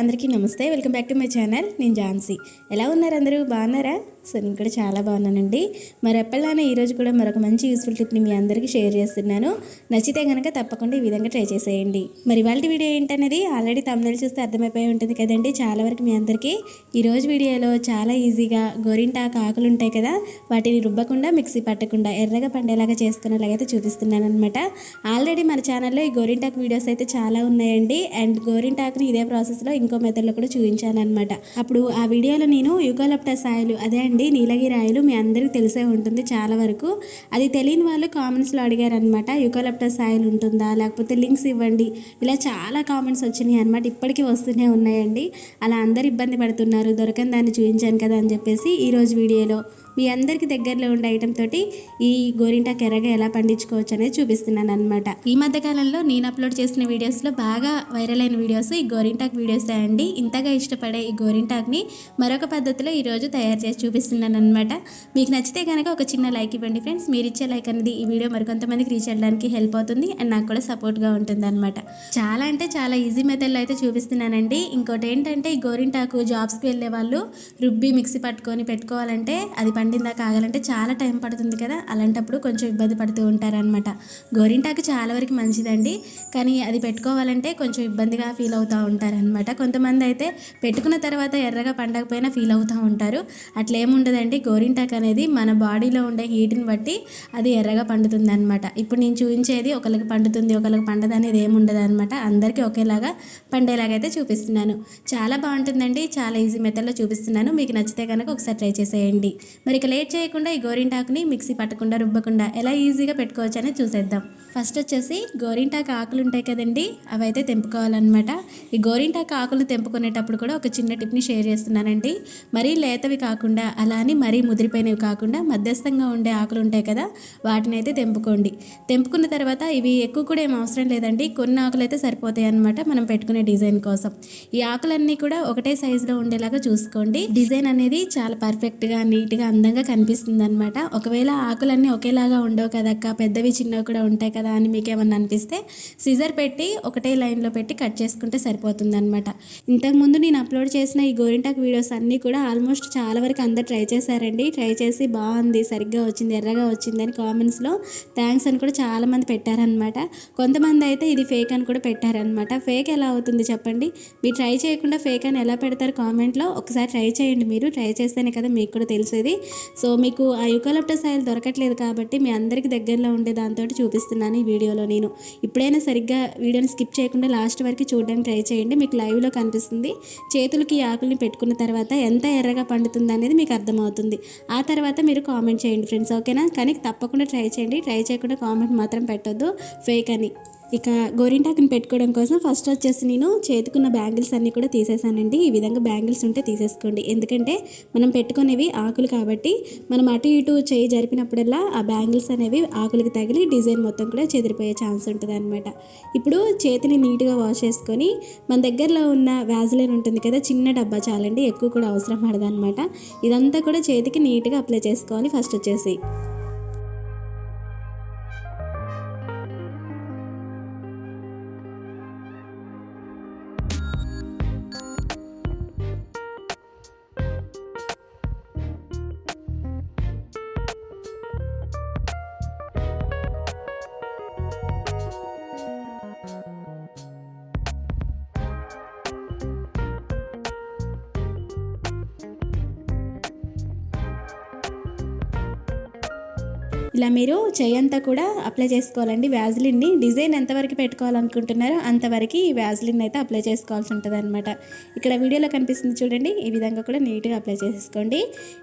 అందరికీ నమస్తే. Welcome back to my channel. నేను ఝాన్సీ. ఎలా ఉన్నారు అందరూ? బాగున్నారా? సో నేను కూడా చాలా బాగున్నానండి. మరి ఎప్పటిలానే ఈరోజు కూడా మరొక మంచి యూస్ఫుల్ టిప్ని మీ అందరికీ షేర్ చేస్తున్నాను. నచ్చితే కనుక తప్పకుండా ఈ విధంగా ట్రై చేసేయండి. మరి వాళ్ళ వీడియో ఏంటనేది ఆల్రెడీ తమిళ చూస్తే అర్థమైపోయి ఉంటుంది కదండి. చాలా వరకు మీ అందరికీ ఈరోజు వీడియోలో చాలా ఈజీగా గోరింటాకు ఆకులు ఉంటాయి కదా వాటిని రుబ్బకుండా మిక్సీ పట్టకుండా ఎర్రగా పండేలాగా చేసుకునేలాగైతే చూపిస్తున్నాను అనమాట ఆల్రెడీ మన ఛానల్లో ఈ గోరింటాకు వీడియోస్ అయితే చాలా ఉన్నాయండి. అండ్ గోరింటాకుని ఇదే ప్రాసెస్లో ఇంకో మెథడ్లో కూడా చూపించాను అనమాట అప్పుడు ఆ వీడియోలో నేను యుగోలప్టస్ ఆయిల్ అదే అండి. నీలగిరి ఆయిల్ మీ అందరికీ తెలిసే ఉంటుంది చాలా వరకు. అది తెలియని వాళ్ళు కామెంట్స్లో అడిగారు అనమాట యుగోలప్టస్ ఆయిల్ ఉంటుందా? లేకపోతే లింక్స్ ఇవ్వండి. ఇలా చాలా కామెంట్స్ వచ్చినాయి అనమాట ఇప్పటికీ వస్తూనే ఉన్నాయండి. అలా అందరు ఇబ్బంది పడుతున్నారు దొరకని దాన్ని చూపించాను కదా అని చెప్పేసి ఈరోజు వీడియోలో. మీ అందరికి దగ్గరలో ఉండే ఐటమ్ తోటి ఈ గోరింటా ఎర్రగా ఎలా పండించుకోవచ్చు అనేది చూపిస్తున్నాను అనమాట ఈ మధ్యకాలంలో నేను అప్లోడ్ చేసిన వీడియోస్లో బాగా వైరల్ అయిన వీడియోస్ ఈ గోరింటాక్ వీడియోస్ అండి. ఇంతగా ఇష్టపడే ఈ గోరింటాక్ని మరొక పద్ధతిలో ఈరోజు తయారు చేసి చూపిస్తున్నాను అనమాట మీకు నచ్చితే కనుక ఒక చిన్న లైక్ ఇవ్వండి ఫ్రెండ్స్ మీరు ఇచ్చే లైక్ అనేది ఈ వీడియో మరికొంతమందికి రీచ్ అవ్వడానికి హెల్ప్ అవుతుంది అండ్ నాకు కూడా సపోర్ట్గా ఉంటుంది అనమాట చాలా అంటే చాలా ఈజీ మెథడ్లో అయితే చూపిస్తున్నానండి. ఇంకోటి ఏంటంటే ఈ గోరింటాకు జాబ్స్కి వెళ్ళే వాళ్ళు రుబ్బి మిక్సీ పట్టుకొని పెట్టుకోవాలంటే అది పండిందా కాగాలంటే చాలా టైం పడుతుంది కదా. అలాంటప్పుడు కొంచెం ఇబ్బంది పడుతూ ఉంటారనమాట గోరింటాకు చాలా వరకు మంచిదండి. కానీ అది పెట్టుకోవాలంటే కొంచెం ఇబ్బందిగా ఫీల్ అవుతూ ఉంటారనమాట కొంతమంది అయితే పెట్టుకున్న తర్వాత ఎర్రగా పండకపోయినా ఫీల్ అవుతూ ఉంటారు. అట్లేముండదండి గోరింటాకు అనేది మన బాడీలో ఉండే హీట్ని బట్టి అది ఎర్రగా పండుతుంది అనమాట ఇప్పుడు నేను చూపించేది ఒకరికి పండుతుంది ఒకరికి పండదు అనేది ఏముండదు అనమాట అందరికీ ఒకేలాగా పండేలాగైతే చూపిస్తున్నాను. చాలా బాగుంటుందండి. చాలా ఈజీ మెథడ్లో చూపిస్తున్నాను. మీకు నచ్చితే కనుక ఒకసారి ట్రై చేసేయండి. మరి ఇక లేట్ చేయకుండా ఈ గోరింటాకుని మిక్సీ పట్టకుండా రుబ్బకుండా ఎలా ఈజీగా పెట్టుకోవచ్చు అనేది చూసేద్దాం. ఫస్ట్ వచ్చేసి గోరింటాకు ఆకులు ఉంటాయి కదండి అవి అయితే తెంపుకోవాలన్నమాట. ఈ గోరింటాకు ఆకులు తెంపుకునేటప్పుడు కూడా ఒక చిన్న టిప్ని షేర్ చేస్తున్నానండి. మరీ లేతవి కాకుండా అలా అని మరీ ముదిరిపోయినవి కాకుండా మధ్యస్థంగా ఉండే ఆకులు ఉంటాయి కదా వాటిని అయితే తెంపుకోండి. తెంపుకున్న తర్వాత ఇవి ఎక్కువ కూడా ఏం అవసరం లేదండి కొన్ని ఆకులు అయితే సరిపోతాయి అనమాట మనం పెట్టుకునే డిజైన్ కోసం. ఈ ఆకులన్నీ కూడా ఒకటే సైజులో ఉండేలాగా చూసుకోండి. డిజైన్ అనేది చాలా పర్ఫెక్ట్గా నీట్గా అందంగా కనిపిస్తుంది అనమాట ఒకవేళ ఆకులన్నీ ఒకేలాగా ఉండవు కదక్క పెద్దవి చిన్నవి కూడా ఉంటాయి కదా అని మీకు ఏమన్నా అనిపిస్తే సిజర్ పెట్టి ఒకటే లైన్లో పెట్టి కట్ చేసుకుంటే సరిపోతుంది అనమాట ఇంతకుముందు నేను అప్లోడ్ చేసిన ఈ గోరింటాకు వీడియోస్ అన్నీ కూడా ఆల్మోస్ట్ చాలా వరకు అందరు ట్రై చేశారండి. ట్రై చేసి బాగుంది సరిగ్గా వచ్చింది ఎర్రగా వచ్చింది అని కామెంట్స్లో థ్యాంక్స్ అని కూడా చాలామంది పెట్టారనమాట కొంతమంది అయితే ఇది ఫేక్ అని కూడా పెట్టారనమాట ఫేక్ ఎలా అవుతుంది చెప్పండి? మీరు ట్రై చేయకుండా ఫేక్ అని ఎలా పెడతారు కామెంట్లో ఒకసారి ట్రై చేయండి మీరు. ట్రై చేస్తేనే కదా మీకు కూడా తెలిసేది. సో మీకు ఆ యుకలప్టస్ ఆయిల్ దొరకట్లేదు కాబట్టి మీ అందరికీ దగ్గరలో ఉండే దాంతో చూపిస్తున్నాను ఈ వీడియోలో నేను. ఇప్పుడైనా సరిగ్గా వీడియోని స్కిప్ చేయకుండా లాస్ట్ వరకు చూడడానికి ట్రై చేయండి. మీకు లైవ్లో కనిపిస్తుంది. చేతులకి ఆకుల్ని పెట్టుకున్న తర్వాత ఎంత ఎర్రగా పండుతుంది అనేది మీకు అర్థమవుతుంది. ఆ తర్వాత మీరు కామెంట్ చేయండి ఫ్రెండ్స్ ఓకేనా? కానీ తప్పకుండా ట్రై చేయండి. ట్రై చేయకుండా కామెంట్ మాత్రం పెట్టొద్దు. ఫేక్ అని. ఇక గోరింటాకుని పెట్టుకోవడం కోసం ఫస్ట్ వచ్చేసి నేను చేతుకున్న బ్యాంగిల్స్ అన్నీ కూడా తీసేసానండి. ఈ విధంగా బ్యాంగిల్స్ ఉంటే తీసేసుకోండి. ఎందుకంటే మనం పెట్టుకునేవి ఆకులు కాబట్టి మనం అటు ఇటు చేయి జరిపినప్పుడల్లా ఆ బ్యాంగిల్స్ అనేవి ఆకులకి తగిలి డిజైన్ మొత్తం కూడా చెదిరిపోయే ఛాన్స్ ఉంటుంది అనమాట ఇప్పుడు చేతిని నీట్గా వాష్ చేసుకొని మన దగ్గరలో ఉన్న వ్యాజులైన్ ఉంటుంది కదా చిన్న డబ్బా చాలండి ఎక్కువ కూడా అవసరం పడదనమాట ఇదంతా కూడా చేతికి నీట్గా అప్లై చేసుకోవాలి ఫస్ట్ వచ్చేసి. ఇలా మీరు చేయంతా కూడా అప్లై చేసుకోవాలండి. వ్యాజ్లిన్ని డిజైన్ ఎంతవరకు పెట్టుకోవాలనుకుంటున్నారో అంతవరకు ఈ వ్యాజ్లిన్ అయితే అప్లై చేసుకోవాల్సి ఉంటుంది అనమాట ఇక్కడ వీడియోలో కనిపిస్తుంది చూడండి. ఈ విధంగా కూడా నీట్గా అప్లై చేసుకోండి.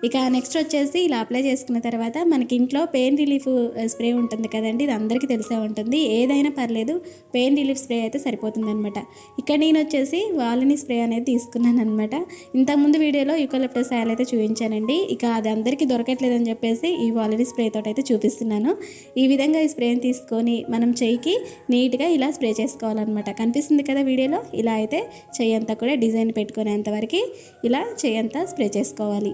ఇక నెక్స్ట్ వచ్చేసి ఇలా అప్లై చేసుకున్న తర్వాత మనకి ఇంట్లో పెయిన్ రిలీఫ్ స్ప్రే ఉంటుంది కదండి. ఇది అందరికీ తెలిసే ఉంటుంది. ఏదైనా పర్లేదు పెయిన్ రిలీఫ్ స్ప్రే అయితే సరిపోతుంది అనమాట ఇక్కడ నేను వచ్చేసి వాలని స్ప్రే అనేది తీసుకున్నాను అనమాట ఇంతకుముందు వీడియోలో యూకలిప్టస్ ఆయిల్ అయితే చూపించానండి. ఇక అది అందరికీ దొరకట్లేదని చెప్పేసి ఈ వాలని స్ప్రే తోటైతే అయితే చూపిస్తున్నాను. ఈ విధంగా ఈ స్ప్రేని తీసుకొని మనం చెయ్యికి నీట్గా ఇలా స్ప్రే చేసుకోవాలన్నమాట. కనిపిస్తుంది కదా వీడియోలో? ఇలా అయితే చెయ్యి అంతా కూడా డిజైన్ పెట్టుకునేంతవరకు ఇలా చెయ్యి అంతా స్ప్రే చేసుకోవాలి.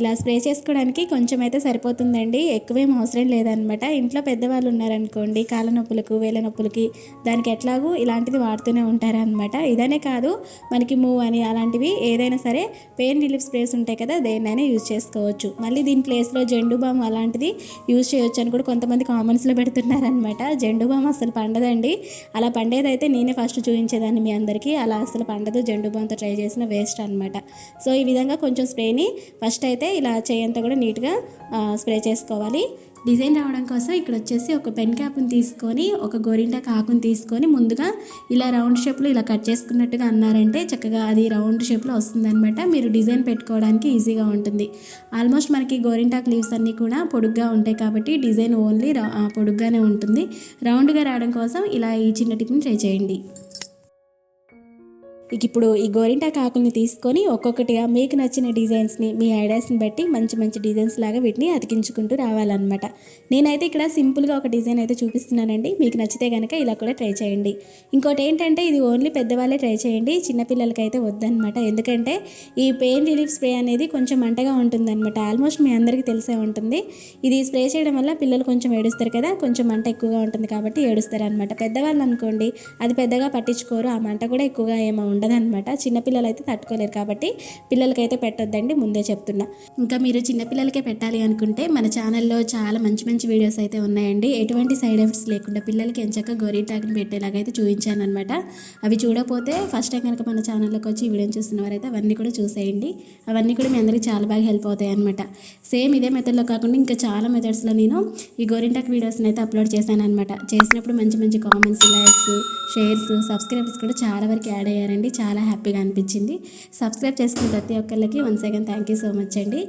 ఇలా స్ప్రే చేసుకోవడానికి కొంచెం అయితే సరిపోతుందండి. ఎక్కువేం అవసరం లేదనమాట. ఇంట్లో పెద్దవాళ్ళు ఉన్నారనుకోండి కాళ్ళ నొప్పులకు వేల నొప్పులకి దానికి ఎట్లాగూ ఇలాంటిది వాడుతూనే ఉంటారనమాట. ఇదనే కాదు మనకి మూవ్ అని అలాంటివి ఏదైనా సరే పెయిన్ రిలీఫ్ స్ప్రేస్ ఉంటాయి కదా దేన్నైనా యూజ్ చేసుకోవచ్చు. మళ్ళీ దీని ప్లేస్లో జెండు బామ్ అలాంటిది యూజ్ చేయొచ్చు అని కూడా కొంతమంది కామెంట్స్లో పెడుతున్నారనమాట. జెండు బామ్ అసలు పండదండి. అలా పండేదైతే నేనే ఫస్ట్ చూపించేదాన్ని మీ అందరికీ. అలా అసలు పండదు. జెండు బామ్తో ట్రై చేసిన వేస్ట్ అనమాట. సో ఈ విధంగా కొంచెం స్ప్రేని ఫస్ట్ అయితే ఇలా చేయంతా కూడా నీట్గా స్ప్రే చేసుకోవాలి. డిజైన్ రావడం కోసం ఇక్కడ వచ్చేసి ఒక పెన్ క్యాప్ని తీసుకొని ఒక గోరింటాకు ఆకుని తీసుకొని ముందుగా ఇలా రౌండ్ షేప్లో ఇలా కట్ చేసుకున్నట్టుగా అన్నారంటే చక్కగా అది రౌండ్ షేప్లో వస్తుందన్నమాట. మీరు డిజైన్ పెట్టుకోవడానికి ఈజీగా ఉంటుంది. ఆల్మోస్ట్ మనకి గోరింటాకు లీవ్స్ అన్నీ కూడా పొడుగ్గా ఉంటాయి కాబట్టి డిజైన్ ఓన్లీ పొడుగ్గానే ఉంటుంది. రౌండ్గా రావడం కోసం ఇలా ఈ చిన్న టిప్ని ట్రై చేయండి. ఇక ఇప్పుడు ఈ గోరింటాకు ఆకుల్ని తీసుకొని ఒక్కొక్కటిగా మీకు నచ్చిన డిజైన్స్ని మీ ఐడియాస్ని బట్టి మంచి మంచి డిజైన్స్ లాగా వీటిని అతికించుకుంటూ రావాలన్నమాట. నేనైతే ఇక్కడ సింపుల్గా ఒక డిజైన్ అయితే చూపిస్తున్నానండి. మీకు నచ్చితే కనుక ఇలా కూడా ట్రై చేయండి. ఇంకోటి ఏంటంటే ఇది ఓన్లీ పెద్దవాళ్ళే ట్రై చేయండి. చిన్నపిల్లలకి అయితే వద్దనమాట ఎందుకంటే ఈ పెయిన్ రిలీఫ్ స్ప్రే అనేది కొంచెం మంటగా ఉంటుందన్నమాట. ఆల్మోస్ట్ మీ అందరికీ తెలిసే ఉంటుంది. ఇది స్ప్రే చేయడం వల్ల పిల్లలు కొంచెం ఏడుస్తారు కదా కొంచెం మంట ఎక్కువగా ఉంటుంది కాబట్టి ఏడుస్తారు అనమాట పెద్దవాళ్ళు అనుకోండి అది పెద్దగా పట్టించుకోరు. ఆ మంట కూడా ఎక్కువగా ఏమో ఉండదన్నమాట. చిన్నపిల్లలు అయితే తట్టుకోలేరు కాబట్టి పిల్లలకైతే పెట్టొద్దండి ముందే చెప్తున్నా. ఇంకా మీరు చిన్నపిల్లలకే పెట్టాలి అనుకుంటే మన ఛానల్లో చాలా మంచి మంచి వీడియోస్ అయితే ఉన్నాయండి. ఎటువంటి సైడ్ ఎఫెక్ట్స్ లేకుండా పిల్లలకి ఎంచక్క గోరింటాకుని పెట్టేలాగైతే చూపించాను అనమాట అవి చూడకపోతే ఫస్ట్ టైం కనుక మన ఛానల్లోకి వచ్చి వీడియో వీడియోని చూస్తున్న వారైతే అవన్నీ కూడా చూసేయండి. అవన్నీ కూడా మీ అందరికీ చాలా బాగా హెల్ప్ అవుతాయి అనమాట సేమ్ ఇదే మెథడ్లో కాకుండా ఇంకా చాలా మెథడ్స్లో నేను ఈ గోరింటాక్ వీడియోస్ని అయితే అప్లోడ్ చేశాను అనమాట చేసినప్పుడు మంచి మంచి కామెంట్స్ లైక్స్ షేర్స్ సబ్స్క్రైబర్స్ కూడా చాలా వరకు యాడ్ అయ్యారండి. చాలా హ్యాపీగా అనిపించింది. సబ్స్క్రైబ్ చేసుకున్న ప్రతి ఒక్కరికి one second thank you so much అండి.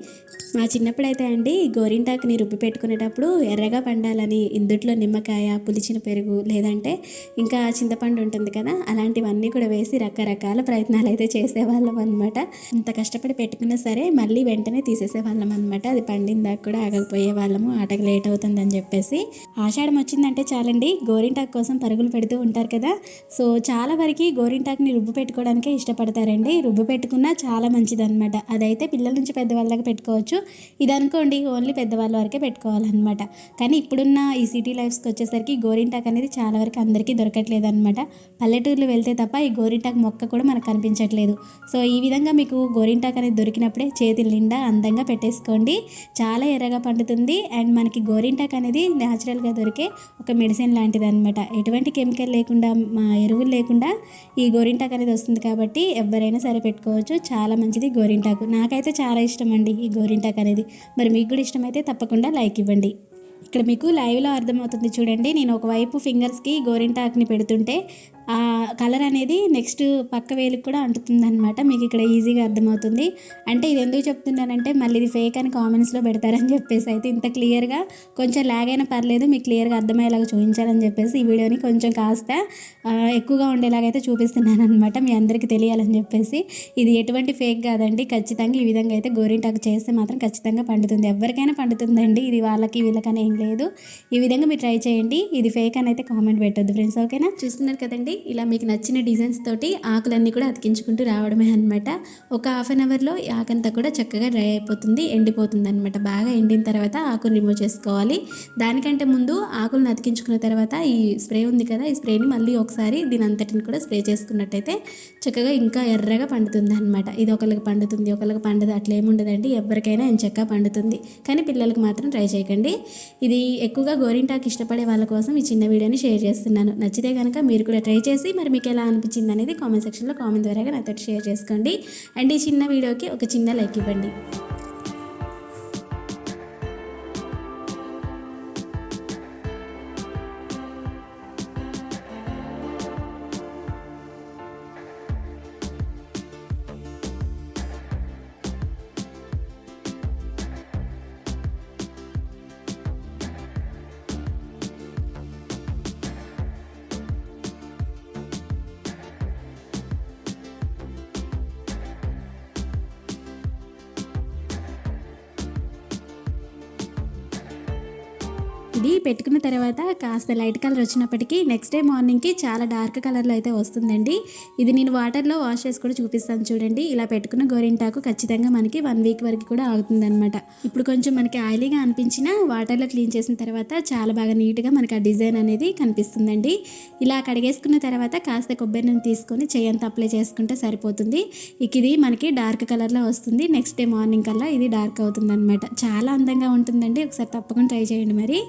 మా చిన్నప్పుడు అయితే అండి గోరింటాకుని రుబ్బి పెట్టుకునేటప్పుడు ఎర్రగా పండాలని ఇందుట్లో నిమ్మకాయ పులిచిన పెరుగు లేదంటే ఇంకా చింతపండు ఉంటుంది కదా అలాంటివన్నీ కూడా వేసి రకరకాల ప్రయత్నాలు అయితే చేసేవాళ్ళం అనమాట ఇంత కష్టపడి పెట్టుకున్నా సరే మళ్ళీ వెంటనే తీసేసేవాళ్ళం అనమాట అది పండిందాక కూడా ఆగకపోయే వాళ్ళము ఆటకు లేట్ అవుతుందని చెప్పేసి. ఆషాఢం వచ్చిందంటే చాలండి గోరింటాకు కోసం పరుగులు పెడుతూ ఉంటారు కదా సో చాలా వరకు గోరింటాకుని రుబ్బు పెట్టుకోవడానికే ఇష్టపడతారండి. రుబ్బు పెట్టుకున్నా చాలా మంచిది అనమాట అదైతే పిల్లల నుంచి పెద్దవాళ్ళ దాకా పెట్టుకోవచ్చు. ఇది అనుకోండి ఓన్లీ పెద్దవాళ్ళ వరకే పెట్టుకోవాలన్నమాట. కానీ ఇప్పుడున్న ఈ సిటీ లైఫ్స్కి వచ్చేసరికి గోరింటాక్ అనేది చాలా వరకు అందరికీ దొరకట్లేదు అనమాట పల్లెటూర్లు వెళ్తే తప్ప ఈ గోరింటాక్ మొక్క కూడా మనకు కనిపించట్లేదు. సో ఈ విధంగా మీకు గోరింటాక్ అనేది దొరికినప్పుడే చేతి నిండా అందంగా పెట్టేసుకోండి. చాలా ఎర్రగా పండుతుంది. అండ్ మనకి గోరింటాక్ అనేది న్యాచురల్గా దొరికే ఒక మెడిసిన్ లాంటిది అనమాట ఎటువంటి కెమికల్ లేకుండా మా ఎరువులు లేకుండా ఈ గోరింటాక్ అనేది వస్తుంది కాబట్టి ఎవరైనా సరే పెట్టుకోవచ్చు. చాలా మంచిది గోరింటాకు. నాకైతే చాలా ఇష్టం అండి ఈ గోరింటాకు అనేది. మరి మీకు కూడా ఇష్టమైతే తప్పకుండా లైక్ ఇవ్వండి. ఇక్కడ మీకు లైవ్లో అర్థమవుతుంది చూడండి. నేను ఒకవైపు ఫింగర్స్కి గోరింటాక్ని పెడుతుంటే ఆ కలర్ అనేది నెక్స్ట్ పక్క వేలుకి కూడా అంటుతుంది అనమాట మీకు ఇక్కడ ఈజీగా అర్థమవుతుంది. అంటే ఇది ఎందుకు చెప్తున్నానంటే మళ్ళీ ఇది ఫేక్ అని కామెంట్స్లో పెడతారని చెప్పేసి అయితే ఇంత క్లియర్గా కొంచెం లాగ్ అయినా పర్లేదు మీకు క్లియర్గా అర్థమయ్యేలాగా చూపించాలని చెప్పేసి ఈ వీడియోని కొంచెం కాస్త ఎక్కువగా ఉండేలాగైతే చూపిస్తున్నాను అనమాట మీ అందరికీ తెలియాలని చెప్పేసి. ఇది ఎటువంటి ఫేక్ కాదండి. ఖచ్చితంగా ఈ విధంగా అయితే గోరింటాకు చేస్తే మాత్రం ఖచ్చితంగా పండుతుంది. ఎవరికైనా పండుతుందండి. ఇది వాళ్ళకి వీళ్ళకని ఏం లేదు. ఈ విధంగా మీరు ట్రై చేయండి. ఇది ఫేక్ అని అయితే కామెంట్ పెట్టొద్దు ఫ్రెండ్స్ ఓకేనా చూస్తున్నారు కదండి. ఇలా మీకు నచ్చిన డిజైన్స్ తోటి ఆకులన్నీ కూడా అతికించుకుంటూ రావడమే అనమాట ఒక హాఫ్ అన్ అవర్లో ఈ ఆకంతా కూడా చక్కగా డ్రై అయిపోతుంది ఎండిపోతుంది అనమాట బాగా ఎండిన తర్వాత ఆకులు రిమూవ్ చేసుకోవాలి. దానికంటే ముందు ఆకులను అతికించుకున్న తర్వాత ఈ స్ప్రే ఉంది కదా ఈ స్ప్రేని మళ్ళీ ఒకసారి దీని అంతటిని కూడా స్ప్రే చేసుకున్నట్టయితే చక్కగా ఇంకా ఎర్రగా పండుతుంది అనమాట ఇది ఒకరికి పండుతుంది ఒకరికి పండదు అట్లా ఏముండదండి ఎవరికైనా ఎంచక్క పండుతుంది. కానీ పిల్లలకు మాత్రం ట్రై చేయకండి. ఇది ఎక్కువగా గోరింటాకు ఇష్టపడే వాళ్ళ కోసం ఈ చిన్న వీడియోని షేర్ చేస్తున్నాను. నచ్చితే కనుక మీరు కూడా ట్రై చేసి మరి మీకు ఎలా అనిపించింది అనేది కామెంట్ సెక్షన్లో కామెంట్ ద్వారా నాతో షేర్ చేసుకోండి. అండ్ ఈ చిన్న వీడియోకి ఒక చిన్న లైక్ ఇవ్వండి. ఇది పెట్టుకున్న తర్వాత కాస్త లైట్ కలర్ వచ్చినప్పటికీ నెక్స్ట్ డే మార్నింగ్కి చాలా డార్క్ కలర్లో అయితే వస్తుందండి. ఇది నేను వాటర్లో వాష్ చేసి కూడా చూపిస్తాను చూడండి. ఇలా పెట్టుకున్న గోరింటాకు ఖచ్చితంగా మనకి వన్ వీక్ వరకు కూడా ఆగుతుందనమాట ఇప్పుడు కొంచెం మనకి ఆయిలీగా అనిపించిన వాటర్లో క్లీన్ చేసిన తర్వాత చాలా బాగా నీట్గా మనకి ఆ డిజైన్ అనేది కనిపిస్తుందండి. ఇలా కడిగేసుకున్న తర్వాత కాస్త కొబ్బరి నూనె తీసుకొని చెయ్యంత అప్లై చేసుకుంటే సరిపోతుంది. ఇక ఇది మనకి డార్క్ కలర్లో వస్తుంది. నెక్స్ట్ డే మార్నింగ్ కల్లా ఇది డార్క్ అవుతుంది అనమాట చాలా అందంగా ఉంటుందండి. ఒకసారి తప్పకుండా ట్రై చేయండి మరి.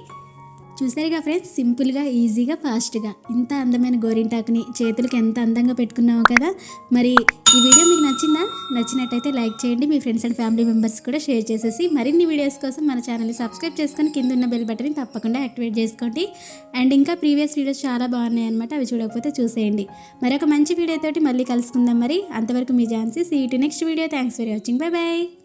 చూసారుగా ఫ్రెండ్స్? సింపుల్గా ఈజీగా ఫాస్ట్గా. ఇంత అందమైన గోరింటాకుని చేతులకి ఎంత అందంగా పెట్టుకున్నావు కదా? మరి ఈ వీడియో మీకు నచ్చిందా? నచ్చినట్టయితే లైక్ చేయండి మీ ఫ్రెండ్స్ అండ్ ఫ్యామిలీ మెంబర్స్ కూడా షేర్ చేసేసి మరిన్ని వీడియోస్ కోసం మన ఛానల్ని సబ్స్క్రైబ్ చేసుకొని కింద ఉన్న బెల్ బటన్ని తప్పకుండా యాక్టివేట్ చేసుకోండి. అండ్ ఇంకా ప్రీవియస్ వీడియోస్ చాలా బాగున్నాయి అనమాట అవి చూడకపోతే చూసేయండి. మరొక మంచి వీడియోతోటి మళ్ళీ కలుసుకుందాం మరి. అంతవరకు మీ Jhansi see to next video. Thanks for watching. Bye bye